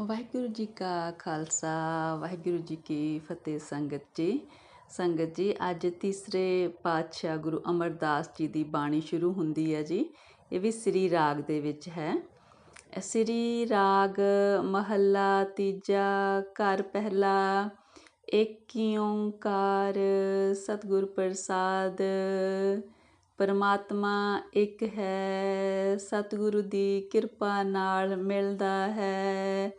ਵਾਹਿਗੁਰੂ ਜੀ ਕਾ ਖਾਲਸਾ, ਵਾਹਿਗੁਰੂ ਜੀ ਕੀ ਫਤਿਹ ਸੰਗਤ ਜੀ। ਸੰਗਤ ਜੀ, ਅੱਜ ਤੀਸਰੇ ਪਾਤਸ਼ਾਹ ਗੁਰੂ ਅਮਰਦਾਸ ਜੀ ਦੀ ਬਾਣੀ ਸ਼ੁਰੂ ਹੁੰਦੀ ਹੈ ਜੀ। ਇਹ ਵੀ ਸ੍ਰੀ ਰਾਗ ਦੇ ਵਿੱਚ ਹੈ। ਸ੍ਰੀ ਰਾਗ ਮਹੱਲਾ ਤੀਜਾ, ਘਰ ਪਹਿਲਾ, ਏਕ ਓੰਕਾਰ ਸਤਿਗੁਰ ਪ੍ਰਸਾਦ। ਪਰਮਾਤਮਾ ਇੱਕ ਹੈ, ਸਤਿਗੁਰੂ ਦੀ ਕਿਰਪਾ ਨਾਲ ਮਿਲਦਾ ਹੈ।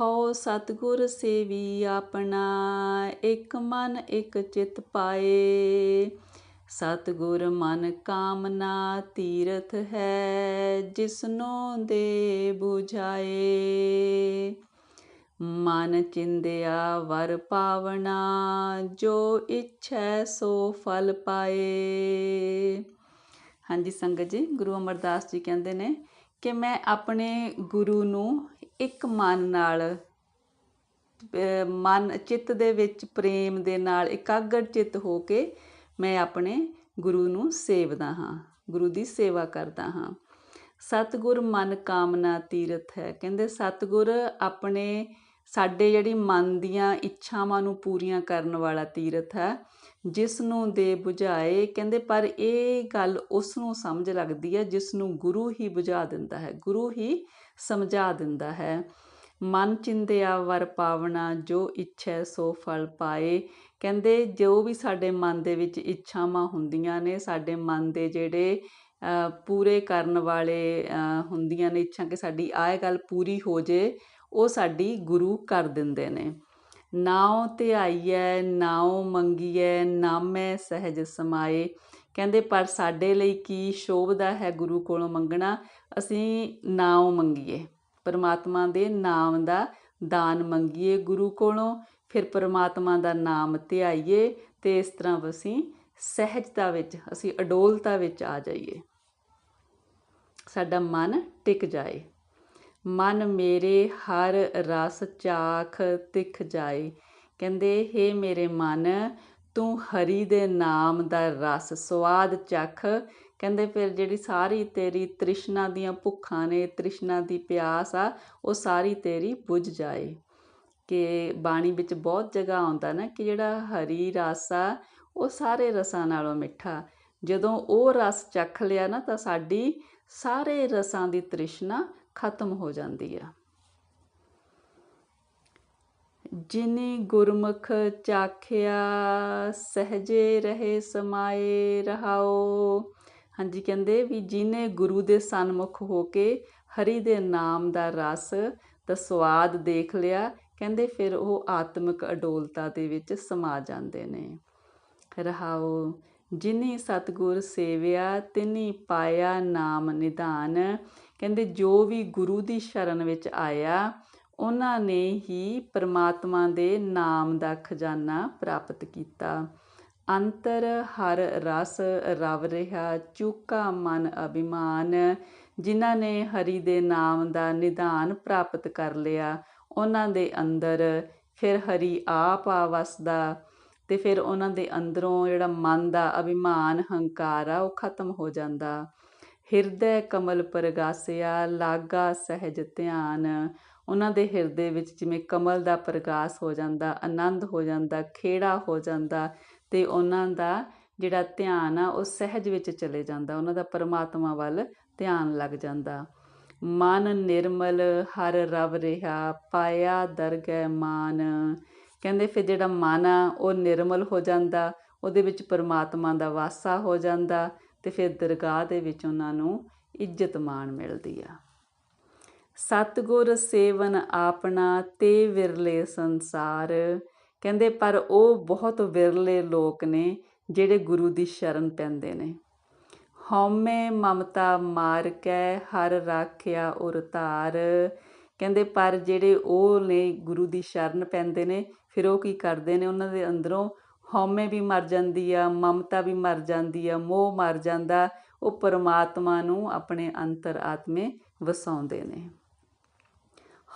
ਹਉ ਸਤਿਗੁਰ ਸੇਵੀ ਆਪਣਾ, ਇੱਕ ਮਨ ਇੱਕ ਚਿਤ ਪਾਏ। ਸਤਿਗੁਰ ਮਨ ਕਾਮਨਾ ਤੀਰਥ ਹੈ, ਜਿਸਨੂੰ ਦੇ 부ਝਾਏ ਮਨ ਚਿੰਦਿਆ ਵਰ ਪਾਵਣਾ, ਜੋ ਇੱਛੈ ਸੋ ਫਲ ਪਾਏ। ਹਾਂਜੀ ਸੰਗਤ ਜੀ, ਗੁਰੂ ਅਮਰਦਾਸ ਜੀ ਕਹਿੰਦੇ ਨੇ ਕਿ ਮੈਂ ਆਪਣੇ ਗੁਰੂ ਨੂੰ ਇੱਕ ਮਨ ਨਾਲ ਮਨ ਚਿੱਤ ਦੇ ਵਿੱਚ ਪ੍ਰੇਮ ਦੇ ਨਾਲ ਇਕਾਗਰ ਚਿੱਤ ਹੋ ਕੇ ਮੈਂ ਆਪਣੇ ਗੁਰੂ ਨੂੰ ਸੇਵਦਾ ਹਾਂ, ਗੁਰੂ ਦੀ ਸੇਵਾ ਕਰਦਾ ਹਾਂ। ਸਤਗੁਰ ਮਨ ਕਾਮਨਾ ਤੀਰਥ ਹੈ। ਕਹਿੰਦੇ ਸਤਗੁਰ ਆਪਣੇ, ਸਾਡੇ ਜਿਹੜੀ ਮਨ ਦੀਆਂ ਇੱਛਾਵਾਂ ਨੂੰ ਪੂਰੀਆਂ ਕਰਨ ਵਾਲਾ ਤੀਰਥ ਹੈ। ਜਿਸ ਨੂੰ ਦੇ 부ਝਾਏ ਕਹਿੰਦੇ ਪਰ ਇਹ ਗੱਲ ਉਸ ਨੂੰ ਸਮਝ ਲੱਗਦੀ ਹੈ ਜਿਸ ਨੂੰ ਗੁਰੂ ਹੀ 부ਝਾ ਦਿੰਦਾ ਹੈ। ਗੁਰੂ ਹੀ ਸਮਝਾ ਦਿੰਦਾ ਹੈ। ਮਨ ਚਿੰਦਿਆ ਵਰ ਪਾਵਣਾ, ਜੋ ਇੱਛੈ ਸੋ ਫਲ ਪਾਏ। ਕਹਿੰਦੇ, ਜੋ ਵੀ ਸਾਡੇ ਮਨ ਦੇ ਵਿੱਚ ਇੱਛਾਵਾਂ ਹੁੰਦੀਆਂ ਨੇ, ਸਾਡੇ ਮਨ ਦੇ ਜਿਹੜੇ ਪੂਰੇ ਕਰਨ ਵਾਲੇ ਹੁੰਦੀਆਂ ਨੇ, ਇੱਛਾ ਕਿ ਸਾਡੀ ਆਏ ਗੱਲ ਪੂਰੀ ਹੋ ਜੇ, ਉਹ ਸਾਡੀ ਗੁਰੂ ਕਰ ਦਿੰਦੇ ਨੇ। ਨਾਉ ਧਿਆਈਐ ਨਾਉ ਮੰਗੀਐ, ਨਾਮੈ ਸਹਿਜ ਸਮਾਏ। ਕਹਿੰਦੇ, ਪਰ ਸਾਡੇ ਲਈ ਕੀ ਸ਼ੋਭਦਾ ਹੈ ਗੁਰੂ ਕੋਲੋਂ ਮੰਗਣਾ? ਅਸੀਂ ਨਾਉ ਮੰਗੀਏ। ਪਰਮਾਤਮਾ ਦੇ ਨਾਮ ਦਾ ਦਾਨ ਮੰਗੀਏ ਗੁਰੂ ਕੋਲੋਂ। ਫਿਰ ਪਰਮਾਤਮਾ ਦਾ ਨਾਮ ਧਿਆਈਏ ਤੇ ਇਸ ਤਰ੍ਹਾਂ ਅਸੀਂ ਸਹਿਜਤਾ ਵਿੱਚ, ਅਸੀਂ ਅਡੋਲਤਾ ਵਿੱਚ ਆ ਜਾਈਏ। ਸਾਡਾ ਮਨ ਟਿਕ ਜਾਏ। ਮਨ ਮੇਰੇ ਹਰ ਰਸ ਚਾਖ ਤਿੱਖ ਜਾਏ। ਕਹਿੰਦੇ, ਹੇ ਮੇਰੇ ਮਨ, ਤੂੰ ਹਰੀ ਦੇ ਨਾਮ ਦਾ ਰਸ, ਸਵਾਦ ਚੱਖ। ਕਹਿੰਦੇ, ਫਿਰ ਜਿਹੜੀ ਸਾਰੀ ਤੇਰੀ ਤ੍ਰਿਸ਼ਨਾ ਦੀਆਂ ਭੁੱਖਾਂ ਨੇ, ਤ੍ਰਿਸ਼ਨਾ ਦੀ ਪਿਆਸ ਆ, ਉਹ ਸਾਰੀ ਤੇਰੀ ਬੁਝ ਜਾਏ। ਕਿ ਬਾਣੀ ਵਿੱਚ ਬਹੁਤ ਜਗ੍ਹਾ ਆਉਂਦਾ ਨਾ ਕਿ ਜਿਹੜਾ ਹਰੀ ਰਸ ਆ, ਉਹ ਸਾਰੇ ਰਸਾਂ ਨਾਲੋਂ ਮਿੱਠਾ। ਜਦੋਂ ਉਹ ਰਸ ਚਖ ਲਿਆ ਨਾ, ਤਾਂ ਸਾਡੀ ਸਾਰੇ ਰਸਾਂ ਦੀ ਤ੍ਰਿਸ਼ਨਾ ਖਤਮ ਹੋ ਜਾਂਦੀ ਆ। ਜਿਨੀ ਗੁਰਮੁਖ ਚਾਖਿਆ, ਸਹਜੇ ਰਹੇ ਸਮਾਏ ਰਹਾਓ ਹਾਂਜੀ, ਕਹਿੰਦੇ ਵੀ ਜਿਨੇ ਗੁਰੂ ਦੇ ਸਨਮੁਖ ਹੋ ਕੇ ਹਰੀ ਦੇ ਨਾਮ ਦਾ ਰਸ, ਦਾ ਸਵਾਦ ਦੇਖ ਲਿਆ, ਕਹਿੰਦੇ ਫਿਰ ਉਹ ਆਤਮਿਕ ਅਡੋਲਤਾ ਦੇ ਵਿੱਚ ਸਮਾ ਜਾਂਦੇ ਨੇ। ਰਹਾਓ ਜਿਨੀ ਸਤਗੁਰ ਸੇਵਿਆ, ਤਿਨੀ ਪਾਇਆ ਨਾਮ ਨਿਧਾਨ ਕਹਿੰਦੇ ਜੋ ਵੀ ਗੁਰੂ ਦੀ ਸ਼ਰਨ ਵਿੱਚ ਆਇਆ, ਉਹਨਾਂ ਨੇ ਹੀ ਪਰਮਾਤਮਾ ਦੇ ਨਾਮ ਦਾ ਖਜ਼ਾਨਾ ਪ੍ਰਾਪਤ ਕੀਤਾ। ਅੰਤਰ ਹਰ ਰਸ ਰਵ ਰਿਹਾ, ਚੂਕਾ ਮਨ ਅਭਿਮਾਨ। ਜਿਨ੍ਹਾਂ ਨੇ ਹਰੀ ਦੇ ਨਾਮ ਦਾ ਨਿਧਾਨ ਪ੍ਰਾਪਤ ਕਰ ਲਿਆ, ਉਹਨਾਂ ਦੇ ਅੰਦਰ ਫਿਰ ਹਰੀ ਆਪ ਆ ਵਸਦਾ ਤੇ ਫਿਰ ਉਹਨਾਂ ਦੇ ਅੰਦਰੋਂ ਜਿਹੜਾ ਮਨ ਦਾ ਅਭਿਮਾਨ, ਹੰਕਾਰ ਆ, ਉਹ ਖਤਮ ਹੋ ਜਾਂਦਾ। ਹਿਰਦੈ ਕਮਲ ਪਰਗਾਸਿਆ, ਲਾਗਾ ਸਹਿਜ ਧਿਆਨ। ਉਹਨਾਂ ਦੇ ਹਿਰਦੇ ਵਿੱਚ ਜਿਵੇਂ ਕਮਲ ਦਾ ਪ੍ਰਗਾਸ ਹੋ ਜਾਂਦਾ, ਆਨੰਦ ਹੋ ਜਾਂਦਾ, ਖੇੜਾ ਹੋ ਜਾਂਦਾ, ਤੇ ਉਹਨਾਂ ਦਾ ਜਿਹੜਾ ਧਿਆਨ ਆ, ਉਹ ਸਹਿਜ ਵਿੱਚ ਚਲੇ ਜਾਂਦਾ। ਉਹਨਾਂ ਦਾ ਪਰਮਾਤਮਾ ਵੱਲ ਧਿਆਨ ਲੱਗ ਜਾਂਦਾ। ਮਨ ਨਿਰਮਲ, ਹਰ ਰਵ ਰਿਹਾ, ਪਾਇਆ ਦਰਗਹਿ ਮਾਨ। ਕਹਿੰਦੇ ਫਿਰ ਜਿਹੜਾ ਮਨ ਆ, ਉਹ ਨਿਰਮਲ ਹੋ ਜਾਂਦਾ, ਉਹਦੇ ਵਿੱਚ ਪਰਮਾਤਮਾ ਦਾ ਵਾਸਾ ਹੋ ਜਾਂਦਾ। ਤੇ ਫਿਰ ਦਰਗਾਹ ਦੇ ਵਿੱਚ ਉਹਨਾਂ ਨੂੰ ਇੱਜ਼ਤ ਮਾਣ ਮਿਲਦੀ ਆ। ਸਤਗੁਰ ਸੇਵਨ ਆਪਣਾ ਤੇ ਵਿਰਲੇ ਸੰਸਾਰ। ਕਹਿੰਦੇ, ਪਰ ਉਹ ਬਹੁਤ ਵਿਰਲੇ ਲੋਕ ਨੇ ਜਿਹੜੇ ਗੁਰੂ ਦੀ ਸ਼ਰਨ ਪੈਂਦੇ ਨੇ। ਹਉਮੈ ਮਮਤਾ ਮਾਰ ਕੇ, ਹਰ ਰਾਖਿਆ ਉਰ ਧਾਰ। ਕਹਿੰਦੇ, ਪਰ ਜਿਹੜੇ ਉਹ ਨੇ ਗੁਰੂ ਦੀ ਸ਼ਰਨ ਪੈਂਦੇ ਨੇ, ਫਿਰ ਉਹ ਕੀ ਕਰਦੇ ਨੇ? ਉਹਨਾਂ ਦੇ ਅੰਦਰੋਂ ਹਉਮੈ ਵੀ ਮਰ ਜਾਂਦੀ ਆ, ਮਮਤਾ ਵੀ ਮਰ ਜਾਂਦੀ ਆ, ਮੋਹ ਮਰ ਜਾਂਦਾ। ਉਹ ਪਰਮਾਤਮਾ ਨੂੰ ਆਪਣੇ ਅੰਤਰ ਆਤਮੇ ਵਸਾਉਂਦੇ ਨੇ।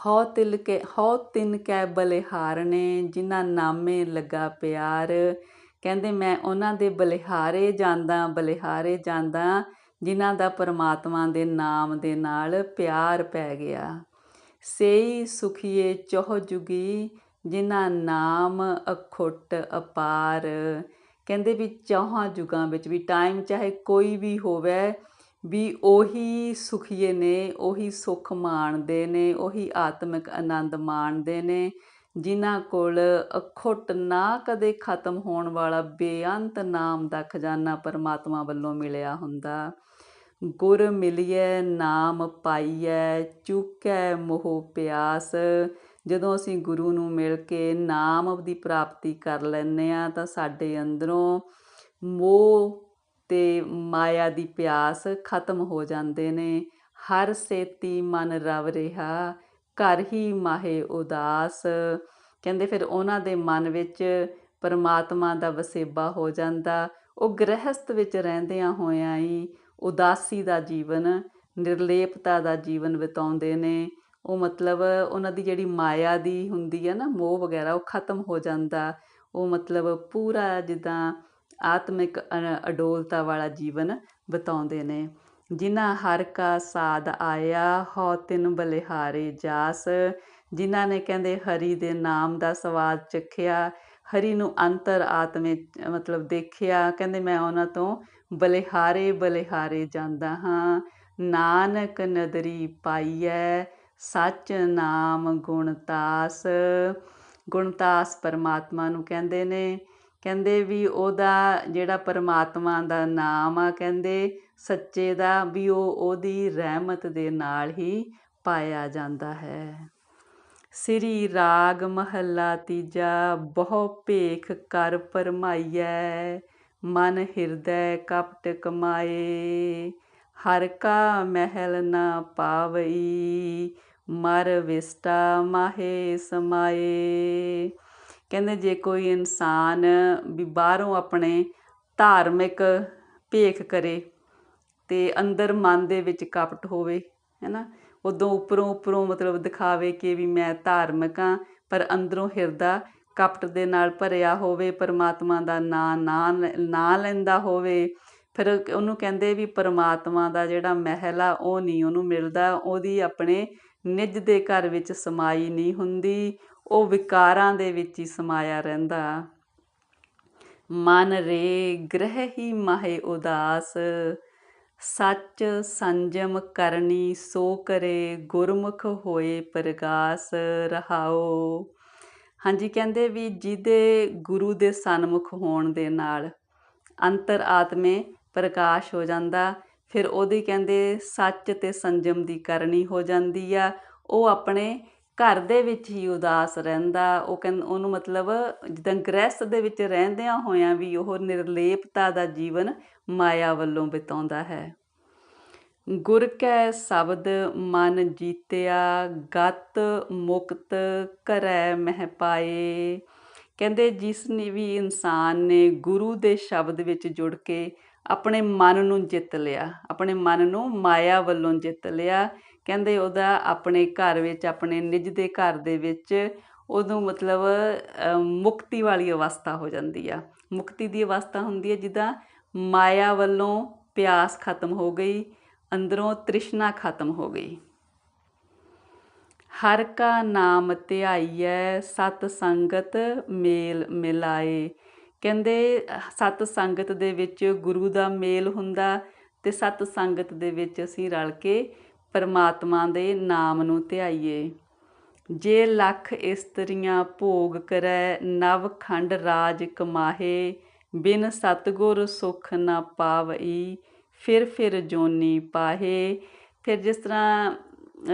ਹਉ ਤਿਲ ਕੇ, ਹਉ ਤਿਨ ਕੈ ਬਲਿਹਾਰਨੇ ਜਿਨ੍ਹਾਂ ਨਾਮੇ ਲੱਗਾ ਪਿਆਰ। ਕਹਿੰਦੇ, ਮੈਂ ਉਹਨਾਂ ਦੇ ਬਲਿਹਾਰੇ ਜਾਂਦਾ ਬਲਿਹਾਰੇ ਜਾਂਦਾ, ਜਿਨ੍ਹਾਂ ਦਾ ਪਰਮਾਤਮਾ ਦੇ ਨਾਮ ਦੇ ਨਾਲ ਪਿਆਰ ਪੈ ਗਿਆ। ਸੇਈ ਸੁਖੀਏ ਚਹੁ ਜੁਗੀ ਜਿਨ੍ਹਾਂ ਨਾਮ ਅਖੁੱਟ ਅਪਾਰ। ਕਹਿੰਦੇ ਵੀ ਚੌਹਾਂ ਜੁਗਾਂ ਵਿੱਚ ਵੀ ਟਾਈਮ ਚਾਹੇ ਕੋਈ ਵੀ ਹੋਵੇ, ਵੀ ਉਹੀ ਸੁਖੀਏ ਨੇ, ਉਹੀ ਸੁਖ ਮਾਣਦੇ ਨੇ, ਉਹੀ ਆਤਮਿਕ ਆਨੰਦ ਮਾਣਦੇ ਨੇ, ਜਿਨ੍ਹਾਂ ਕੋਲ ਅਖੁੱਟ ਨਾ ਕਦੇ ਖਤਮ ਹੋਣ ਵਾਲਾ ਬੇਅੰਤ ਨਾਮ ਦਾ ਖਜ਼ਾਨਾ ਪਰਮਾਤਮਾ ਵੱਲੋਂ ਮਿਲਿਆ ਹੁੰਦਾ। ਗੁਰ ਮਿਲਿਐ, ਨਾਮ ਪਾਈਐ, ਚੁਕੈ ਮੋਹ ਪਿਆਸ। ਜਦੋਂ ਅਸੀਂ ਗੁਰੂ ਨੂੰ ਮਿਲ ਕੇ ਨਾਮ ਦੀ ਪ੍ਰਾਪਤੀ ਕਰ ਲੈਂਦੇ ਆ ਤਾਂ ਸਾਡੇ ਅੰਦਰੋਂ ਮੋਹ ਤੇ ਮਾਇਆ ਦੀ ਪਿਆਸ ਖਤਮ ਹੋ ਜਾਂਦੇ ਨੇ। ਹਰ ਸੇਤੀ ਮਨ ਰਵ ਰਿਹਾ, ਘਰ ਹੀ ਮਾਹੇ ਉਦਾਸ। ਕਹਿੰਦੇ ਫਿਰ ਉਹਨਾਂ ਦੇ ਮਨ ਵਿੱਚ ਪਰਮਾਤਮਾ ਦਾ ਵਸੇਬਾ ਹੋ ਜਾਂਦਾ। ਉਹ ਗ੍ਰਹਿਸਥ ਵਿੱਚ ਰਹਿੰਦਿਆਂ ਹੋਇਆਂ ਹੀ ਉਦਾਸੀ ਦਾ ਜੀਵਨ, ਨਿਰਲੇਪਤਾ ਦਾ ਜੀਵਨ ਬਿਤਾਉਂਦੇ ਨੇ। ਉਹ ਮਤਲਬ ਉਹਨਾਂ ਦੀ ਜਿਹੜੀ ਮਾਇਆ ਦੀ ਹੁੰਦੀ ਹੈ ਨਾ, ਮੋਹ ਵਗੈਰਾ, ਉਹ ਖਤਮ ਹੋ ਜਾਂਦਾ। ਉਹ ਮਤਲਬ ਪੂਰਾ ਜਿੱਦਾਂ ਆਤਮਿਕ ਅ- ਅਡੋਲਤਾ ਵਾਲਾ ਜੀਵਨ ਬਿਤਾਉਂਦੇ ਨੇ। ਜਿਨ੍ਹਾਂ ਹਰ ਕਾ ਸਾਧ ਆਇਆ ਹੋ ਤਿਨ ਬਲਿਹਾਰੇ ਜਾਸ। ਜਿਨ੍ਹਾਂ ਨੇ ਕਹਿੰਦੇ ਹਰੀ ਦੇ ਨਾਮ ਦਾ ਸਵਾਦ ਚਖਿਆ, ਹਰੀ ਨੂੰ ਅੰਤਰ ਆਤਮੇ ਮਤਲਬ ਦੇਖਿਆ, ਕਹਿੰਦੇ ਮੈਂ ਉਹਨਾਂ ਤੋਂ ਬਲਿਹਾਰੇ ਬਲਿਹਾਰੇ ਜਾਂਦਾ ਹਾਂ। ਨਾਨਕ ਨਦਰੀ ਪਾਈਐ ਸੱਚ ਨਾਮ ਗੁਣਤਾਸ ਗੁਣਤਾਸ ਪਰਮਾਤਮਾ ਨੂੰ ਕਹਿੰਦੇ ਨੇ। ਕਹਿੰਦੇ ਵੀ ਉਹਦਾ ਜਿਹੜਾ ਪਰਮਾਤਮਾ ਦਾ ਨਾਮ ਆ, ਕਹਿੰਦੇ ਸੱਚੇ ਦਾ ਵੀ ਉਹ ਉਹਦੀ ਰਹਿਮਤ ਦੇ ਨਾਲ ਹੀ ਪਾਇਆ ਜਾਂਦਾ ਹੈ। ਸ੍ਰੀ ਰਾਗ ਮਹੱਲਾ ਤੀਜਾ, ਬਹੁ ਭੇਖ ਕਰ ਪਰਮਾਈਐ ਮਨ ਹਿਰਦੈ ਕਪਟ ਕਮਾਏ। ਹਰ ਕਾ ਮਹਿਲ ਨਾ ਪਾਵਈ ਮਰ ਵਿਸਟਾ ਮਾਹੇ ਸਮਾਏ। ਕਹਿੰਦੇ ਜੇ ਕੋਈ ਇਨਸਾਨ ਵੀ ਬਾਹਰੋਂ ਆਪਣੇ ਧਾਰਮਿਕ ਭੇਖ ਕਰੇ ਤੇ ਅੰਦਰ ਮਨ ਦੇ ਵਿੱਚ ਕਪਟ ਹੋਵੇ, ਹੈਨਾ? ਉਦੋਂ ਉੱਪਰੋਂ ਉੱਪਰੋਂ ਮਤਲਬ ਦਿਖਾਵੇ ਕਿ ਵੀ ਮੈਂ ਧਾਰਮਿਕ ਆ ਪਰ ਅੰਦਰੋਂ ਹਿਰਦਾ ਕਪਟ ਦੇ ਨਾਲ ਭਰਿਆ ਹੋਵੇ, ਪਰਮਾਤਮਾ ਦਾ ਨਾਂ ਨਾ ਨਾ ਲੈਂਦਾ ਹੋਵੇ। ਫਿਰ ਉਹਨੂੰ ਕਹਿੰਦੇ ਵੀ ਪਰਮਾਤਮਾ ਦਾ ਜਿਹੜਾ ਮਹਿਲ ਆ, ਉਹ ਨਹੀਂ ਉਹਨੂੰ ਮਿਲਦਾ, ਉਹਦੀ ਆਪਣੇ ਨਿੱਜ ਦੇ ਘਰ ਵਿੱਚ ਸਮਾਈ ਨਹੀਂ ਹੁੰਦੀ, ਉਹ ਵਿਕਾਰਾਂ ਦੇ ਵਿੱਚ ਹੀ ਸਮਾਇਆ ਰਹਿੰਦਾ। ਮਨ ਰੇ ਗ੍ਰਹਿ ਹੀ ਮਾਹੇ ਉਦਾਸ, ਸੱਚ ਸੰਜਮ ਕਰਨੀ ਸੋ ਕਰੇ ਗੁਰਮੁਖ ਹੋਏ ਪ੍ਰਗਾਸ ਰਹਾਓ ਹਾਂਜੀ, ਕਹਿੰਦੇ ਵੀ ਜਿਹਦੇ ਗੁਰੂ ਦੇ ਸਨਮੁਖ ਹੋਣ ਦੇ ਨਾਲ ਅੰਤਰ ਆਤਮੇ ਪ੍ਰਕਾਸ਼ ਹੋ ਜਾਂਦਾ ਫਿਰ ਉਹਦੀ ਕਹਿੰਦੇ, ਸੱਚ ਅਤੇ ਸੰਜਮ ਦੀ ਕਰਨੀ ਹੋ ਜਾਂਦੀ ਆ। ਉਹ ਆਪਣੇ ਘਰ ਦੇ ਵਿੱਚ ਹੀ ਉਦਾਸ ਰਹਿੰਦਾ। ਉਹ ਕਹਿੰਦੇ, ਉਹਨੂੰ ਮਤਲਬ ਜਿੱਦਾਂ ਗ੍ਰਹਿਸਥ ਦੇ ਵਿੱਚ ਰਹਿੰਦਿਆਂ ਹੋਇਆਂ ਵੀ ਉਹ ਨਿਰਲੇਪਤਾ ਦਾ ਜੀਵਨ ਮਾਇਆ ਵੱਲੋਂ ਬਿਤਾਉਂਦਾ ਹੈ। ਗੁਰ ਕੈ ਸ਼ਬਦ ਮਨ ਜੀਤਿਆ, ਗਤ ਮੁਕਤ ਕਰੈ ਮਹਿ ਪਾਏ। ਕਹਿੰਦੇ, ਜਿਸ ਨੇ ਵੀ ਇਨਸਾਨ ਨੇ ਗੁਰੂ ਦੇ ਸ਼ਬਦ ਵਿੱਚ ਜੁੜ ਕੇ ਆਪਣੇ ਮਨ ਨੂੰ ਜਿੱਤ ਲਿਆ, ਆਪਣੇ ਮਨ ਨੂੰ ਮਾਇਆ ਵੱਲੋਂ ਜਿੱਤ ਲਿਆ। ਕਹਿੰਦੇ ਉਹਦਾ ਆਪਣੇ ਘਰ ਵਿੱਚ, ਆਪਣੇ ਨਿੱਜ ਦੇ ਘਰ ਦੇ ਵਿੱਚ ਉਦੋਂ ਮਤਲਬ ਮੁਕਤੀ ਵਾਲੀ ਅਵਸਥਾ ਹੋ ਜਾਂਦੀ ਆ। ਮੁਕਤੀ ਦੀ ਅਵਸਥਾ ਹੁੰਦੀ ਹੈ ਜਿੱਦਾਂ ਮਾਇਆ ਵੱਲੋਂ ਪਿਆਸ ਖਤਮ ਹੋ ਗਈ, ਅੰਦਰੋਂ ਤ੍ਰਿਸ਼ਨਾ ਖਤਮ ਹੋ ਗਈ। ਹਰ ਕਾ ਨਾਮ ਧਿਆਈਐ, ਸਤ ਸੰਗਤ ਮੇਲ ਮਿਲਾਏ। ਕਹਿੰਦੇ, ਸਤ ਸੰਗਤ ਦੇ ਵਿੱਚ ਗੁਰੂ ਦਾ ਮੇਲ ਹੁੰਦਾ ਤੇ ਸਤ ਸੰਗਤ ਦੇ ਵਿੱਚ ਅਸੀਂ ਰਲ ਕੇ ਪਰਮਾਤਮਾ ਦੇ ਨਾਮ ਨੂੰ ਧਿਆਈਏ। ਜੇ ਲੱਖ ਇਸਤਰੀਆਂ ਭੋਗ ਕਰੈ, ਨਵ ਖੰਡ ਰਾਜ ਕਮਾਹੇ, ਬਿਨ ਸਤਗੁਰ ਸੁਖ ਨਾ ਪਾਵਈ, ਫਿਰ ਫਿਰ ਜੋਨੀ ਪਾਹੇ। ਫਿਰ ਜਿਸ ਤਰ੍ਹਾਂ,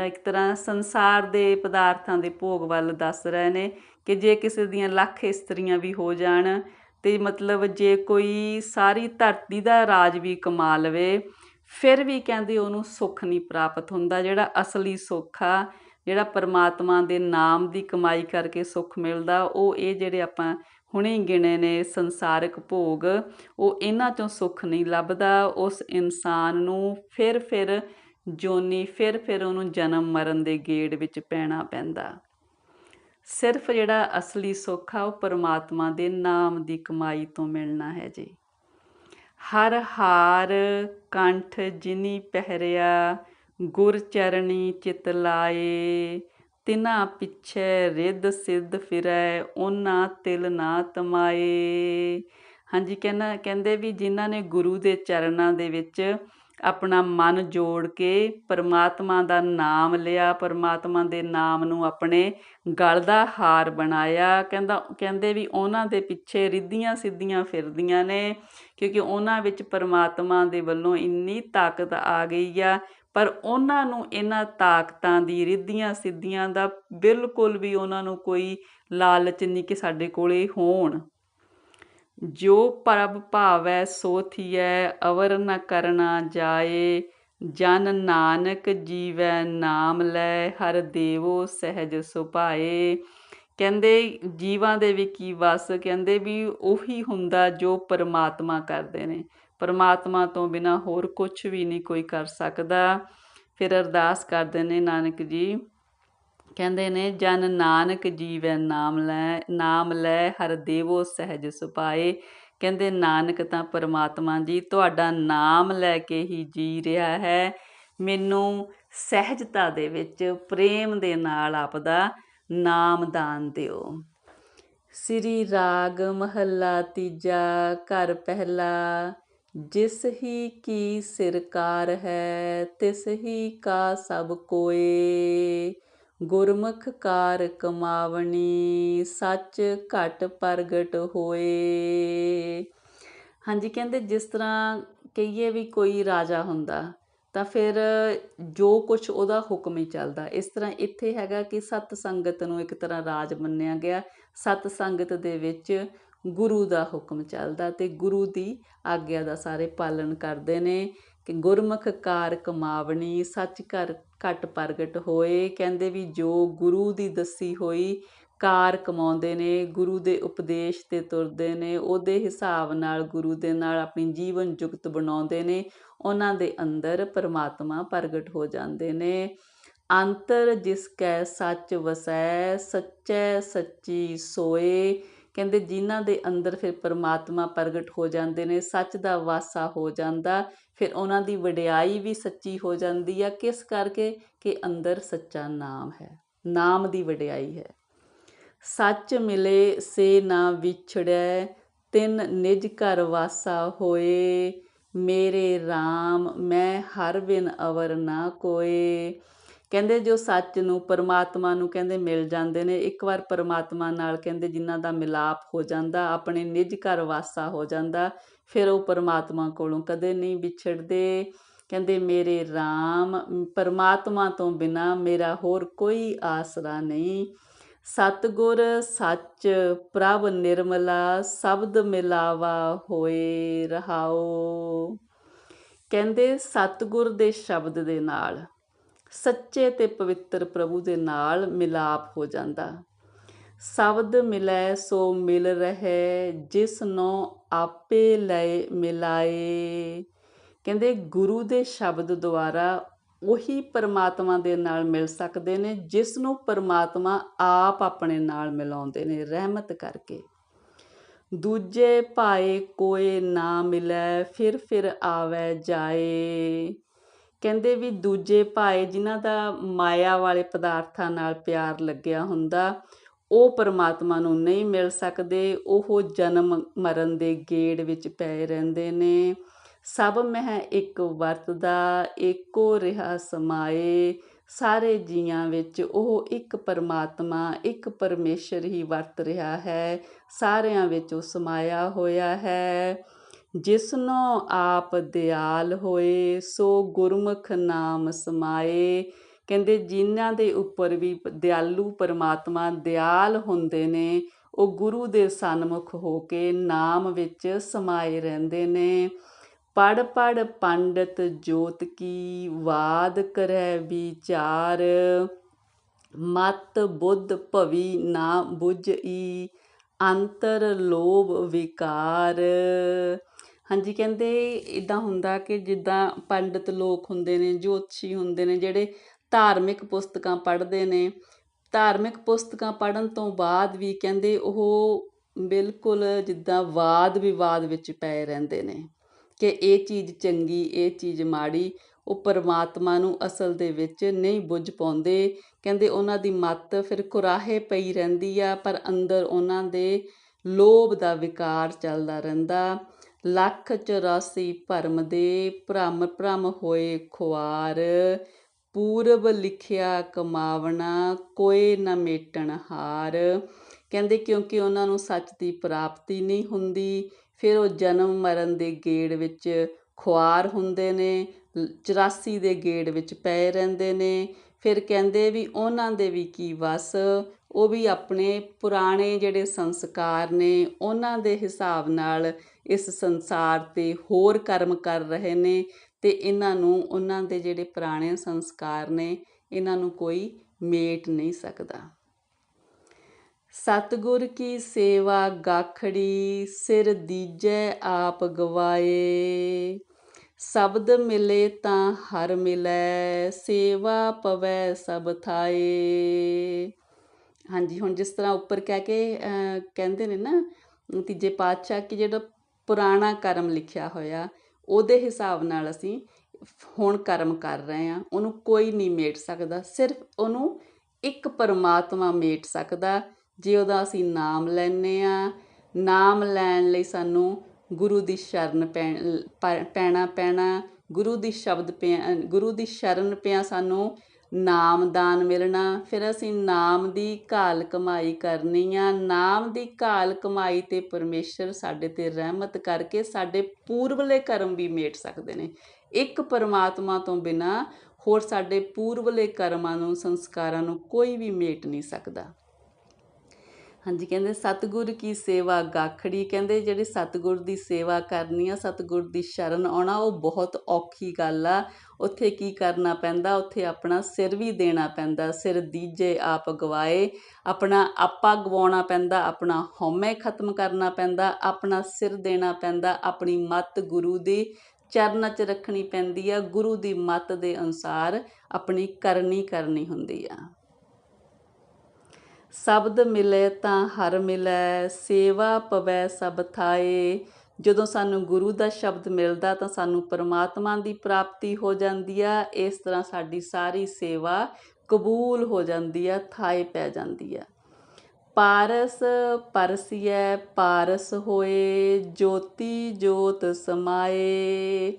ਇੱਕ ਤਰ੍ਹਾਂ ਸੰਸਾਰ ਦੇ ਪਦਾਰਥਾਂ ਦੇ ਭੋਗ ਵੱਲ ਦੱਸ ਰਹੇ ਨੇ ਕਿ ਜੇ ਕਿਸੇ ਦੀਆਂ ਲੱਖ ਇਸਤਰੀਆਂ ਵੀ ਹੋ ਜਾਣ ਅਤੇ ਮਤਲਬ ਜੇ ਕੋਈ ਸਾਰੀ ਧਰਤੀ ਦਾ ਰਾਜ ਵੀ ਕਮਾ ਲਵੇ, ਫਿਰ ਵੀ ਕਹਿੰਦੇ ਉਹਨੂੰ ਸੁੱਖ ਨਹੀਂ ਪ੍ਰਾਪਤ ਹੁੰਦਾ, ਜਿਹੜਾ ਅਸਲੀ ਸੁੱਖ ਆ, ਜਿਹੜਾ ਪਰਮਾਤਮਾ ਦੇ ਨਾਮ ਦੀ ਕਮਾਈ ਕਰਕੇ ਸੁੱਖ ਮਿਲਦਾ, ਉਹ ਇਹ ਜਿਹੜੇ ਆਪਾਂ ਹੁਣੇ ਗਿਣੇ ਨੇ ਸੰਸਾਰਿਕ ਭੋਗ, ਉਹ ਇਹਨਾਂ ਚੋਂ ਸੁੱਖ ਨਹੀਂ ਲੱਭਦਾ, ਉਸ ਇਨਸਾਨ ਨੂੰ ਫਿਰ ਫਿਰ ਜੋਨੀ, ਫਿਰ ਫਿਰ ਉਹਨੂੰ ਜਨਮ ਮਰਨ ਦੇ ਗੇੜ ਵਿੱਚ ਪੈਣਾ ਪੈਂਦਾ। ਸਿਰਫ ਜਿਹੜਾ ਅਸਲੀ ਸੁੱਖ ਆ, ਉਹ ਪਰਮਾਤਮਾ ਦੇ ਨਾਮ ਦੀ ਕਮਾਈ ਤੋਂ ਮਿਲਣਾ ਹੈ ਜੀ। ਹਰ ਹਾਰ ਕੰਠ ਜਿਨੀ ਪਹਿਰਿਆ, ਗੁਰ ਚਰਣੀ ਚਿਤ ਲਾਏ, ਤਿਨਾ ਪਿੱਛੇ ਰਿੱਧ ਸਿੱਧ ਫਿਰੈ ਉਹਨਾਂ ਤਿਲ ਨਾ ਤਮਾਏ। ਹਾਂਜੀ ਕਹਿੰਦਾ ਕਹਿੰਦੇ ਵੀ ਜਿਨ੍ਹਾਂ ਨੇ ਗੁਰੂ ਦੇ ਚਰਨਾਂ ਦੇ ਵਿੱਚ ਆਪਣਾ ਮਨ ਜੋੜ ਕੇ ਪਰਮਾਤਮਾ ਦਾ ਨਾਮ ਲਿਆ, ਪਰਮਾਤਮਾ ਦੇ ਨਾਮ ਨੂੰ ਆਪਣੇ ਗਲ ਦਾ ਹਾਰ ਬਣਾਇਆ। ਕਹਿੰਦਾ, ਕਹਿੰਦੇ ਵੀ ਉਹਨਾਂ ਦੇ ਪਿੱਛੇ ਰਿੱਧੀਆਂ ਸਿੱਧੀਆਂ ਫਿਰਦੀਆਂ ਨੇ, ਕਿਉਂਕਿ ਉਹਨਾਂ ਵਿੱਚ ਪਰਮਾਤਮਾ ਦੇ ਵੱਲੋਂ ਇੰਨੀ ਤਾਕਤ ਆ ਗਈ ਆ। ਪਰ ਉਹਨਾਂ ਨੂੰ ਇਹਨਾਂ ਤਾਕਤਾਂ ਦੀ, ਰਿੱਧੀਆਂ ਸਿੱਧੀਆਂ ਦਾ ਬਿਲਕੁਲ ਵੀ ਉਹਨਾਂ ਨੂੰ ਕੋਈ ਲਾਲਚ ਨਹੀਂ ਕਿ ਸਾਡੇ ਕੋਲੇ ਹੋਣ। ਜੋ ਪ੍ਰਭ ਭਾਵੈ, ਸੋ ਥੀਐ, ਅਵਰ ਨ ਕਰਨਾ ਜਾਏ। ਜਨ ਨਾਨਕ ਜੀਵੈ ਨਾਮ ਲੈ, ਹਰ ਦੇਵੋ ਸਹਿਜ ਸੁਭਾਏ। ਕਹਿੰਦੇ ਜੀਵਾਂ ਦੇ ਵੀ ਕੀ ਵਸ, ਕਹਿੰਦੇ ਵੀ ਉਹੀ ਹੁੰਦਾ ਜੋ ਪਰਮਾਤਮਾ ਕਰਦੇ ਨੇ। ਪਰਮਾਤਮਾ ਤੋਂ ਬਿਨਾ ਹੋਰ ਕੁਝ ਵੀ ਨਹੀਂ ਕੋਈ ਕਰ ਸਕਦਾ। ਫਿਰ ਅਰਦਾਸ ਕਰਦੇ ਨੇ ਨਾਨਕ ਜੀ ਕਹਿੰਦੇ ਨੇ, ਜਨ ਨਾਨਕ ਜੀਵੈ ਨਾਮ ਲੈ ਨਾਮ ਲੈ ਹਰ ਦੇਵੋ ਸਹਿਜ ਸੁਪਾਏ ਕਹਿੰਦੇ, ਨਾਨਕ ਤਾਂ ਪਰਮਾਤਮਾ ਜੀ, ਤੁਹਾਡਾ ਨਾਮ ਲੈ ਕੇ ਹੀ ਜੀ ਰਿਹਾ ਹੈ। ਮੈਨੂੰ ਸਹਿਜਤਾ ਦੇ ਵਿੱਚ, ਪ੍ਰੇਮ ਦੇ ਨਾਲ ਆਪਦਾ ਨਾਮ ਦਾਨ ਦਿਓ। ਸ੍ਰੀ ਰਾਗ ਮਹੱਲਾ ਤੀਜਾ, ਘਰ ਪਹਿਲਾ, ਜਿਸ ਹੀ ਕੀ ਸਿਰਕਾਰ ਹੈ, ਤਿਸ ਹੀ ਕਾ ਸਭ ਕੋਏ। ਗੁਰਮੁਖ ਕਾਰ ਕਮਾਵਣੀ, ਸੱਚ ਘਟ ਪ੍ਰਗਟ ਹੋਏ। ਹਾਂਜੀ, ਕਹਿੰਦੇ ਜਿਸ ਤਰ੍ਹਾਂ ਕਹੀਏ ਵੀ ਕੋਈ ਰਾਜਾ ਹੁੰਦਾ, ਤਾਂ ਫਿਰ ਜੋ ਕੁਝ ਉਹਦਾ ਹੁਕਮ ਹੀ ਚੱਲਦਾ। ਇਸ ਤਰ੍ਹਾਂ ਇੱਥੇ ਹੈਗਾ ਕਿ ਸਤ ਸੰਗਤ ਨੂੰ ਇੱਕ ਤਰ੍ਹਾਂ ਰਾਜ ਮੰਨਿਆ ਗਿਆ। ਸਤ ਸੰਗਤ ਦੇ ਵਿੱਚ ਗੁਰੂ ਦਾ ਹੁਕਮ ਚੱਲਦਾ ਤੇ ਗੁਰੂ ਦੀ ਆਗਿਆ ਦਾ ਸਾਰੇ ਪਾਲਣ ਕਰਦੇ ਨੇ। ਕਿ ਗੁਰਮੁਖ ਕਾਰ ਕਮਾਵਣੀ, ਸੱਚ ਘਰ ਘਟ ਪ੍ਰਗਟ ਹੋਏ। ਕਹਿੰਦੇ ਵੀ ਜੋ ਗੁਰੂ ਦੀ ਦੱਸੀ ਹੋਈ ਕਾਰ ਕਮਾਉਂਦੇ ਨੇ, ਗੁਰੂ ਦੇ ਉਪਦੇਸ਼ ਤੇ ਤੁਰਦੇ ਨੇ, ਉਹਦੇ ਹਿਸਾਬ ਨਾਲ ਗੁਰੂ ਦੇ ਨਾਲ ਆਪਣੀ ਜੀਵਨ ਜੁਗਤ ਬਣਾਉਂਦੇ ਨੇ, ਉਹਨਾਂ ਦੇ ਅੰਦਰ ਪਰਮਾਤਮਾ ਪ੍ਰਗਟ ਹੋ ਜਾਂਦੇ ਨੇ। ਅੰਤਰ ਜਿਸ ਕੈ ਸੱਚ ਵਸੈ, ਸੱਚੈ ਸੱਚੀ ਸੋਏ। ਕਹਿੰਦੇ ਜਿਨ੍ਹਾਂ ਦੇ ਅੰਦਰ ਫਿਰ ਪਰਮਾਤਮਾ ਪ੍ਰਗਟ ਹੋ ਜਾਂਦੇ ਨੇ, ਸੱਚ ਦਾ ਵਾਸਾ ਹੋ ਜਾਂਦਾ। ਫਿਰ ਉਹਨਾਂ ਦੀ ਵਡਿਆਈ ਵੀ ਸੱਚੀ ਹੋ ਜਾਂਦੀ ਆ, ਕਿਸ ਕਰਕੇ? ਕਿ ਅੰਦਰ ਸੱਚਾ ਨਾਮ ਹੈ, ਨਾਮ ਦੀ ਵਡਿਆਈ ਹੈ। ਸੱਚ ਮਿਲੇ, ਸੇ ਨਾ ਵਿਛੜੈ, ਤਿੰਨ ਨਿਜ ਘਰ ਵਾਸਾ ਹੋਏ, ਮੇਰੇ RAM ਮੈਂ ਹਰ ਬਿਨ ਅਵਰ ਨਾ ਕੋਏ। ਕਹਿੰਦੇ ਜੋ ਸੱਚ ਨੂੰ ਪਰਮਾਤਮਾ ਨੂੰ ਕਹਿੰਦੇ ਮਿਲ ਜਾਂਦੇ ਨੇ, ਇੱਕ ਵਾਰ ਪਰਮਾਤਮਾ ਨਾਲ ਕਹਿੰਦੇ ਜਿਨ੍ਹਾਂ ਦਾ ਮਿਲਾਪ ਹੋ ਜਾਂਦਾ, ਆਪਣੇ ਨਿਜ ਘਰ ਵਾਸਾ ਹੋ ਜਾਂਦਾ ਫਿਰ ਉਹ ਪਰਮਾਤਮਾ ਕੋਲੋਂ ਕਦੇ ਨਹੀਂ ਵਿਛੜਦੇ। ਕਹਿੰਦੇ, ਮੇਰੇ RAM ਪਰਮਾਤਮਾ ਤੋਂ ਬਿਨਾ ਮੇਰਾ ਹੋਰ ਕੋਈ ਆਸਰਾ ਨਹੀਂ। ਸਤਗੁਰ ਸੱਚ ਪ੍ਰਭ ਨਿਰਮਲਾ, ਸ਼ਬਦ ਮਿਲਾਵਾ ਹੋਏ ਰਹਾਓ। ਕਹਿੰਦੇ, ਸਤਗੁਰ ਦੇ ਸ਼ਬਦ ਦੇ ਨਾਲ, ਸੱਚੇ ਤੇ ਪਵਿੱਤਰ ਪ੍ਰਭੂ ਦੇ ਨਾਲ ਮਿਲਾਪ ਹੋ ਜਾਂਦਾ। ਸ਼ਬਦ ਮਿਲੈ ਸੋ ਮਿਲ ਰਹੇ, ਜਿਸ ਨੂੰ ਆਪੇ ਲਏ ਮਿਲਾਏ। ਕਹਿੰਦੇ ਗੁਰੂ ਦੇ ਸ਼ਬਦ ਦੁਆਰਾ ਉਹੀ ਪਰਮਾਤਮਾ ਦੇ ਨਾਲ ਮਿਲ ਸਕਦੇ ਨੇ ਜਿਸ ਨੂੰ ਪਰਮਾਤਮਾ ਆਪ ਆਪਣੇ ਨਾਲ ਮਿਲਾਉਂਦੇ ਨੇ, ਰਹਿਮਤ ਕਰਕੇ। ਦੂਜੇ ਭਾਏ ਕੋਏ ਨਾ ਮਿਲੈ, ਫਿਰ ਫਿਰ ਆਵੇ ਜਾਏ। ਕਹਿੰਦੇ ਵੀ ਦੂਜੇ ਭਾਏ ਜਿਨ੍ਹਾਂ ਦਾ ਮਾਇਆ ਵਾਲੇ ਪਦਾਰਥਾਂ ਨਾਲ ਪਿਆਰ ਲੱਗਿਆ ਹੁੰਦਾ ਉਹ ਪਰਮਾਤਮਾ ਨੂੰ ਨਹੀਂ ਮਿਲ ਸਕਦੇ, ਉਹ ਜਨਮ ਮਰਨ ਦੇ ਗੇੜ ਵਿੱਚ ਪਏ ਰਹਿੰਦੇ ਨੇ। ਸਭ ਮਹਿ ਇੱਕ ਵਰਤਦਾ, ਏਕੋ ਰਿਹਾ ਸਮਾਏ। ਸਾਰੇ ਜੀਆਂ ਵਿੱਚ ਉਹ ਇੱਕ ਪਰਮਾਤਮਾ, ਇੱਕ ਪਰਮੇਸ਼ਰ ਹੀ ਵਰਤ ਰਿਹਾ ਹੈ। ਸਾਰਿਆਂ ਵਿੱਚ ਉਹ ਸਮਾਇਆ ਹੋਇਆ ਹੈ। ਜਿਸਨੋਂ ਆਪ ਦਿਆਲ ਹੋਏ, ਸੋ ਗੁਰਮੁਖ ਨਾਮ ਸਮਾਏ। ਕਹਿੰਦੇ ਜਿਨ੍ਹਾਂ ਦੇ ਉੱਪਰ ਵੀ ਦਿਆਲੂ ਪਰਮਾਤਮਾ ਦਿਆਲ ਹੁੰਦੇ ਨੇ, ਉਹ ਗੁਰੂ ਦੇ ਸਨਮੁਖ ਹੋ ਕੇ ਨਾਮ ਵਿੱਚ ਸਮਾਏ ਰਹਿੰਦੇ ਨੇ। ਪੜ ਪੜ ਪੰਡਤ ਜੋਤ ਕੀ ਵਾਦ ਕਰੈ ਵਿਚਾਰ, ਮਤ ਬੁੱਧ ਭਵੀ ਨਾ ਬੁਝਈ ਅੰਤਰ ਲੋਭ ਵਿਕਾਰ। ਹਾਂਜੀ, ਕਹਿੰਦੇ ਇਦਾਂ ਹੁੰਦਾ ਕਿ ਜਿੱਦਾਂ ਪੰਡਤ ਲੋਕ ਹੁੰਦੇ ਨੇ, ਜੋਤਸ਼ੀ ਹੁੰਦੇ ਨੇ, ਜਿਹੜੇ ਧਾਰਮਿਕ ਪੁਸਤਕਾਂ ਪੜ੍ਹਦੇ ਨੇ। ਧਾਰਮਿਕ ਪੁਸਤਕਾਂ ਪੜ੍ਹਨ ਤੋਂ ਬਾਅਦ ਵੀ ਕਹਿੰਦੇ ਉਹ ਬਿਲਕੁਲ ਜਿੱਦਾਂ ਵਾਦ ਵਿਵਾਦ ਵਿੱਚ ਪਏ ਰਹਿੰਦੇ ਨੇ ਕਿ ਇਹ ਚੀਜ਼ ਚੰਗੀ, ਇਹ ਚੀਜ਼ ਮਾੜੀ, ਉਹ ਪਰਮਾਤਮਾ ਨੂੰ ਅਸਲ ਦੇ ਵਿੱਚ ਨਹੀਂ ਬੁੱਝ ਪਾਉਂਦੇ। ਕਹਿੰਦੇ ਉਹਨਾਂ ਦੀ ਮੱਤ ਫਿਰ ਕੁਰਾਹੇ ਪਈ ਰਹਿੰਦੀ ਆ, ਪਰ ਅੰਦਰ ਉਹਨਾਂ ਦੇ ਲੋਭ ਦਾ ਵਿਕਾਰ ਚੱਲਦਾ ਰਹਿੰਦਾ। ਲੱਖ 84 ਭਰਮ ਦੇ ਭ੍ਰਮ ਭ੍ਰਮ ਹੋਏ ਖੁਆਰ ਪੂਰਬ ਲਿਖਿਆ ਕਮਾਵਣਾ ਕੋਏ ਨਾ ਮੇਟਣ ਹਾਰ। ਕਹਿੰਦੇ ਕਿਉਂਕਿ ਉਹਨਾਂ ਨੂੰ ਸੱਚ ਦੀ ਪ੍ਰਾਪਤੀ ਨਹੀਂ ਹੁੰਦੀ, ਫਿਰ ਉਹ ਜਨਮ ਮਰਨ ਦੇ ਗੇੜ ਵਿੱਚ ਖੁਆਰ ਹੁੰਦੇ ਨੇ 84 ਦੇ ਗੇੜ ਵਿੱਚ ਪਏ ਰਹਿੰਦੇ ਨੇ। ਫਿਰ ਕਹਿੰਦੇ ਵੀ ਉਹਨਾਂ ਦੇ ਵੀ ਕੀ ਵਸ, ਉਹ ਵੀ ਆਪਣੇ ਪੁਰਾਣੇ ਜਿਹੜੇ ਸੰਸਕਾਰ ਨੇ, ਉਹਨਾਂ ਦੇ ਹਿਸਾਬ ਨਾਲ ਇਸ ਸੰਸਾਰ ਤੇ ਹੋਰ ਕਰਮ ਕਰ ਰਹੇ ਨੇ। ਅਤੇ ਇਹਨਾਂ ਨੂੰ, ਉਹਨਾਂ ਦੇ ਜਿਹੜੇ ਪੁਰਾਣੇ ਸੰਸਕਾਰ ਨੇ, ਇਹਨਾਂ ਨੂੰ ਕੋਈ ਮੇਟ ਨਹੀਂ ਸਕਦਾ। ਸਤਗੁਰ ਕੀ ਸੇਵਾ ਗਾਖੜੀ, ਸਿਰ ਦੀਜੈ ਆਪ ਗਵਾਏ। ਸ਼ਬਦ ਮਿਲੇ ਤਾਂ ਹਰ ਮਿਲੈ, ਸੇਵਾ ਪਵੈ ਸਭ ਥਾਏ। ਹਾਂਜੀ, ਹੁਣ ਜਿਸ ਤਰ੍ਹਾਂ ਉੱਪਰ ਕਹਿ ਕੇ ਕਹਿੰਦੇ ਨੇ ਨਾ, ਤੀਜੇ ਪਾਤਸ਼ਾਹ ਕਿ ਜਿਹੜਾ ਪੁਰਾਣਾ ਕਰਮ ਲਿਖਿਆ ਹੋਇਆ ਉਹਦੇ ਹਿਸਾਬ ਨਾਲ ਅਸੀਂ ਹੁਣ ਕਰਮ ਕਰ ਰਹੇ ਹਾਂ, ਉਹਨੂੰ ਕੋਈ ਨਹੀਂ ਮੇਟ ਸਕਦਾ, ਸਿਰਫ ਉਹਨੂੰ ਇੱਕ ਪਰਮਾਤਮਾ ਮੇਟ ਸਕਦਾ, ਜੇ ਉਹਦਾ ਅਸੀਂ ਨਾਮ ਲੈਨੇ ਆ ਨਾਮ ਲੈਣ ਲਈ ਸਾਨੂੰ ਗੁਰੂ ਦੀ ਸ਼ਰਨ ਪੈਣ- ਪ- ਪੈਣਾ ਪੈਣਾ, ਗੁਰੂ ਦੀ ਸ਼ਬਦ ਪਿਆ, ਗੁਰੂ ਦੀ ਸ਼ਰਨ ਪਿਆ ਸਾਨੂੰ ਨਾਮਦਾਨ ਮਿਲਣਾ। ਫਿਰ ਅਸੀਂ ਨਾਮ ਦੀ ਘਾਲ ਕਮਾਈ ਕਰਨੀ ਆ। ਨਾਮ ਦੀ ਘਾਲ ਕਮਾਈ ਤੇ ਪਰਮੇਸ਼ਰ ਸਾਡੇ ਤੇ ਰਹਿਮਤ ਕਰਕੇ ਸਾਡੇ ਪੂਰਵਲੇ ਕਰਮ ਵੀ ਮੇਟ ਸਕਦੇ ਨੇ। ਇੱਕ ਪਰਮਾਤਮਾ ਤੋਂ ਬਿਨਾ ਹੋਰ ਸਾਡੇ ਪੂਰਵਲੇ ਕਰਮਾਂ ਨੂੰ, ਸੰਸਕਾਰਾਂ ਨੂੰ ਕੋਈ ਵੀ ਮੇਟ ਨਹੀਂ ਸਕਦਾ। ਹਾਂਜੀ, ਕਹਿੰਦੇ ਸਤਿਗੁਰ ਕੀ ਸੇਵਾ ਗਾਖੜੀ। ਕਹਿੰਦੇ ਜਿਹੜੇ ਸਤਿਗੁਰ ਦੀ ਸੇਵਾ ਕਰਨੀ ਆ, ਸਤਿਗੁਰ ਦੀ ਸ਼ਰਨ ਆਉਣਾ, ਉਹ ਬਹੁਤ ਔਖੀ ਗੱਲ ਆ। ਉੱਥੇ ਕੀ ਕਰਨਾ ਪੈਂਦਾ? ਉੱਥੇ ਆਪਣਾ ਸਿਰ ਵੀ ਦੇਣਾ ਪੈਂਦਾ। ਸਿਰ ਦੀਜੇ ਆਪ ਗਵਾਏ। ਆਪਣਾ ਆਪਾ ਗਵਾਉਣਾ ਪੈਂਦਾ। ਆਪਣਾ ਹਉਮੈ ਖਤਮ ਕਰਨਾ ਪੈਂਦਾ। ਆਪਣਾ ਸਿਰ ਦੇਣਾ ਪੈਂਦਾ। ਆਪਣੀ ਮਤ ਗੁਰੂ ਦੀ ਚਰਨਾਂ 'ਚ ਰੱਖਣੀ ਪੈਂਦੀ ਆ। ਗੁਰੂ ਦੀ ਮੱਤ ਦੇ ਅਨੁਸਾਰ ਆਪਣੀ ਕਰਨੀ ਕਰਨੀ ਹੁੰਦੀ ਆ। ਸ਼ਬਦ ਮਿਲੇ ਤਾਂ ਹਰ ਮਿਲੈ। ਸੇਵਾ ਪਵੈ ਸਭ ਥਾਏ। ਜਦੋਂ ਸਾਨੂੰ ਗੁਰੂ ਦਾ ਸ਼ਬਦ ਮਿਲਦਾ ਤਾਂ ਸਾਨੂੰ ਪਰਮਾਤਮਾ ਦੀ ਪ੍ਰਾਪਤੀ ਹੋ ਜਾਂਦੀ ਆ, ਇਸ ਤਰ੍ਹਾਂ ਸਾਡੀ ਸਾਰੀ ਸੇਵਾ ਕਬੂਲ ਹੋ ਜਾਂਦੀ ਆ, ਥਾਏ ਪੈ ਜਾਂਦੀ ਆ। ਪਾਰਸ ਪਰਸੀਐ, ਪਾਰਸ ਹੋਏ, ਜੋਤੀ ਜੋਤ ਸਮਾਏ।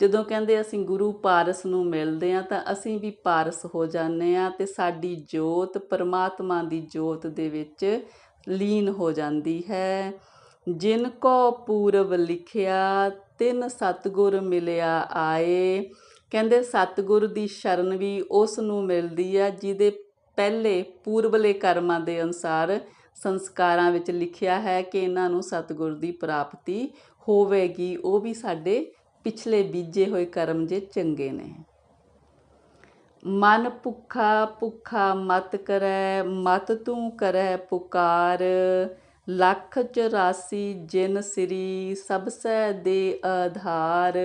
ਜਦੋਂ ਕਹਿੰਦੇ ਅਸੀਂ ਗੁਰੂ ਪਾਰਸ ਨੂੰ ਮਿਲਦੇ ਆ ਤਾਂ ਅਸੀਂ ਵੀ ਪਾਰਸ ਹੋ ਜਾਂਦੇ ਆ ਤੇ ਸਾਡੀ ਜੋਤ ਪਰਮਾਤਮਾ ਦੀ ਜੋਤ ਦੇ ਵਿੱਚ ਲੀਨ ਹੋ ਜਾਂਦੀ ਹੈ। ਜਿਨ ਕੋ ਪੂਰਬ ਲਿਖਿਆ, ਤਿੰਨ ਸਤਗੁਰ ਮਿਲਿਆ ਆਏ। ਕਹਿੰਦੇ ਸਤਗੁਰ ਦੀ ਸ਼ਰਨ ਵੀ ਉਸ ਨੂੰ ਮਿਲਦੀ ਆ, ਜਿਹਦੇ ਪਹਿਲੇ ਪੂਰਬਲੇ ਕਰਮਾਂ ਦੇ ਅਨੁਸਾਰ ਸੰਸਕਾਰਾਂ ਵਿੱਚ ਲਿਖਿਆ ਹੈ ਕਿ ਇਹਨਾਂ ਨੂੰ ਸਤਗੁਰ ਦੀ ਪ੍ਰਾਪਤੀ ਹੋਵੇਗੀ। ਉਹ ਵੀ ਸਾਡੇ ਪਿਛਲੇ ਬੀਜੇ ਹੋਏ ਕਰਮ ਜੇ ਚੰਗੇ ਨੇ। ਮਨ ਭੁੱਖਾ ਭੁੱਖਾ ਮਤ ਕਰੈ, ਮਤ ਤੂੰ ਕਰੈ ਪੁਕਾਰ। ਲੱਖ 84 ਜਿਨ ਸ੍ਰੀ ਸਭ ਸੈ ਦੇ ਆਧਾਰ।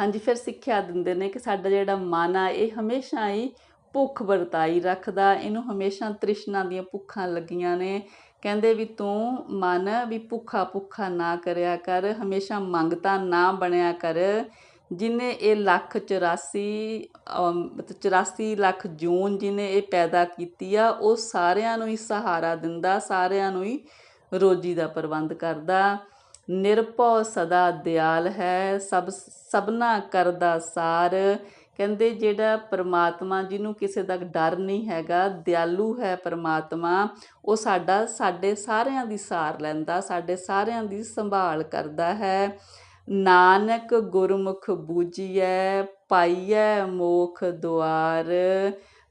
ਹਾਂਜੀ, ਫਿਰ ਸਿੱਖਿਆ ਦਿੰਦੇ ਨੇ ਕਿ ਸਾਡਾ ਜਿਹੜਾ ਮਨ ਆ, ਇਹ ਹਮੇਸ਼ਾ ਹੀ ਭੁੱਖ ਵਰਤਾਈ ਰੱਖਦਾ। ਇਹਨੂੰ ਹਮੇਸ਼ਾ ਤ੍ਰਿਸ਼ਨਾ ਦੀਆਂ ਭੁੱਖਾਂ ਲੱਗੀਆਂ ਨੇ। ਕਹਿੰਦੇ ਵੀ ਤੂੰ ਮਨ ਵੀ ਭੁੱਖਾ ਭੁੱਖਾ ਨਾ ਕਰਿਆ ਕਰ, ਹਮੇਸ਼ਾ ਮੰਗਤਾ ਨਾ ਬਣਿਆ ਕਰ। ਜਿਹਨੇ ਇਹ ਲੱਖ 84 ਅਮ, 84 ਲੱਖ ਜੂਨ ਜਿਹਨੇ ਇਹ ਪੈਦਾ ਕੀਤੀ ਆ ਉਹ ਸਾਰਿਆਂ ਨੂੰ ਹੀ ਸਹਾਰਾ ਦਿੰਦਾ ਸਾਰਿਆਂ ਨੂੰ ਹੀ ਰੋਜੀ ਦਾ ਪ੍ਰਬੰਧ ਕਰਦਾ। ਨਿਰਭਉ ਸਦਾ ਦਿਆਲ ਹੈ ਸਭ ਸਭਨਾ ਕਰਦਾ ਸਾਰ। ਕਹਿੰਦੇ ਜਿਹੜਾ ਪਰਮਾਤਮਾ ਜਿਹਨੂੰ ਕਿਸੇ ਦਾ ਡਰ ਨਹੀਂ ਹੈਗਾ ਦਿਆਲੂ ਹੈ ਪਰਮਾਤਮਾ ਉਹ ਸਾਡਾ ਸਾਡੇ ਸਾਰਿਆਂ ਦੀ ਸਾਰ ਲੈਂਦਾ ਸਾਡੇ ਸਾਰਿਆਂ ਦੀ ਸੰਭਾਲ ਕਰਦਾ ਹੈ। ਨਾਨਕ ਗੁਰਮੁਖ ਬੂਝੀਐ, ਪਾਈਐ ਮੋਖ ਦੁਆਰ।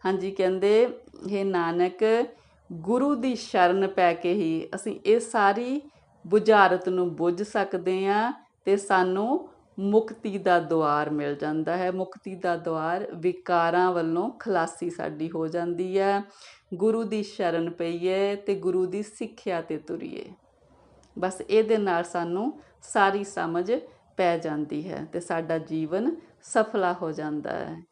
ਹਾਂਜੀ, ਕਹਿੰਦੇ ਇਹ ਨਾਨਕ, ਗੁਰੂ ਦੀ ਸ਼ਰਨ ਪੈ ਕੇ ਹੀ ਅਸੀਂ ਇਹ ਸਾਰੀ ਬੁਝਾਰਤ ਨੂੰ ਬੁੱਝ ਸਕਦੇ ਹਾਂ ਤੇ ਸਾਨੂੰ ਮੁਕਤੀ ਦਾ ਦੁਆਰ ਮਿਲ ਜਾਂਦਾ ਹੈ। ਮੁਕਤੀ ਦਾ ਦੁਆਰ ਵਿਕਾਰਾਂ ਵੱਲੋਂ ਖਲਾਸੀ ਸਾਡੀ ਹੋ ਜਾਂਦੀ ਹੈ। ਗੁਰੂ ਦੀ ਸ਼ਰਨ ਪਈਏ ਤੇ ਗੁਰੂ ਦੀ ਸਿੱਖਿਆ ਤੇ ਤੁਰੀਏ। ਬਸ ਇਹਦੇ ਨਾਲ ਸਾਨੂੰ ਸਾਰੀ ਸਮਝ ਪੈ ਜਾਂਦੀ ਹੈ ਤੇ ਸਾਡਾ ਜੀਵਨ ਸਫਲਾ ਹੋ ਜਾਂਦਾ ਹੈ।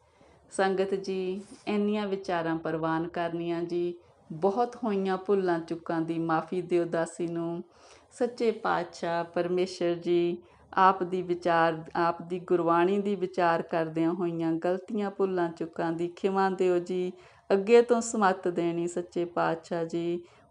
ਸੰਗਤ ਜੀ, ਇੰਨੀਆਂ ਵਿਚਾਰਾਂ ਪ੍ਰਵਾਨ ਕਰਨੀਆਂ ਜੀ, ਬਹੁਤ ਹੋਈਆਂ ਭੁੱਲਾਂ ਚੁੱਕਾਂ ਦੀ ਮਾਫੀ ਦਿਓ ਦਾਸੀ ਨੂੰ। ਸੱਚੇ ਪਾਤਸ਼ਾਹ ਪਰਮੇਸ਼ਰ ਜੀ, ਆਪ ਦੀ ਵਿਚਾਰ, ਆਪ ਦੀ ਗੁਰਬਾਣੀ ਦੀ ਵਿਚਾਰ ਕਰਦਿਆਂ ਹੋਈਆਂ ਗਲਤੀਆਂ ਭੁੱਲਾਂ ਚੁੱਕਾਂ ਦੀ ਖਿਮਾ ਦਿਓ ਜੀ। ਅੱਗੇ ਤੋਂ ਸਮੱਤ ਦੇਣੀ ਸੱਚੇ ਪਾਤਸ਼ਾਹ ਜੀ।